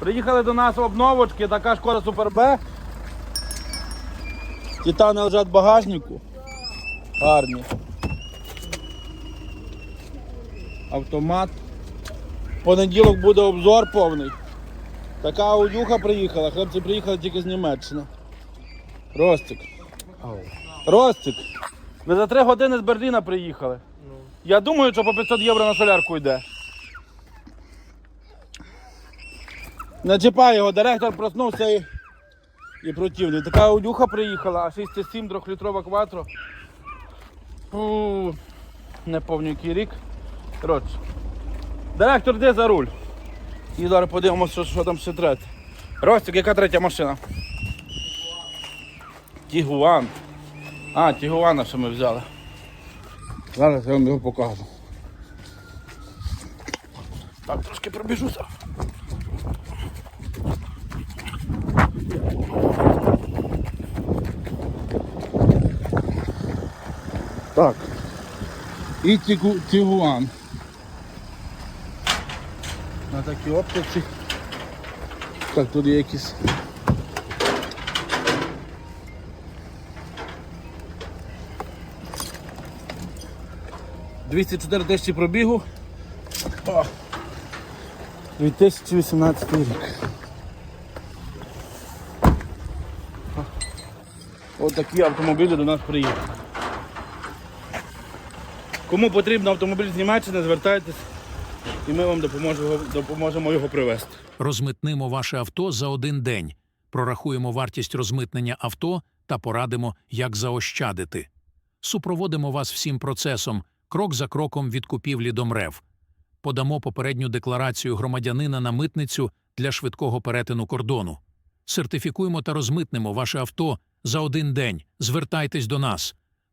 Приїхали до нас обновочки, така шкода Супер Б. Титани лежать в багажнику. Гарні. Автомат. Понеділок буде обзор повний. Така аудюха приїхала, хлопці приїхали тільки з Німеччини. Ростик. Ростик. Ви за три години з Берліна приїхали. Я думаю, що по 500 євро на солярку йде. Не його, директор проснувся і, і противний. Така аудюха приїхала, а 6,7 трьохлітрова кватро. Фу, не пам'ятаю який рік. Коротше. Директор, де за руль? І зараз подивимося, що, що там ще третє. Ростик, яка третя машина? Тігуан. А, Тігуана що ми взяли. Зараз я вам його покажу. Так, трошки пробіжуся. Так. І Тігу- Тігуан. На такій оптиці. Так, тут є якісь. Двісті чотири тисячі пробігу. О, 2018 рік. Ось такі автомобілі до нас приїхали. Кому потрібен автомобіль з Німеччини, звертайтесь і ми вам допоможемо, допоможемо його привезти. Розмитнимо ваше авто за один день, прорахуємо вартість розмитнення авто та порадимо, як заощадити. Супроводимо вас всім процесом, крок за кроком від купівлі до МРЕВ. Подамо попередню декларацію громадянина на митницю для швидкого перетину кордону. Сертифікуємо та розмитнемо ваше авто за один день. Звертайтесь до нас.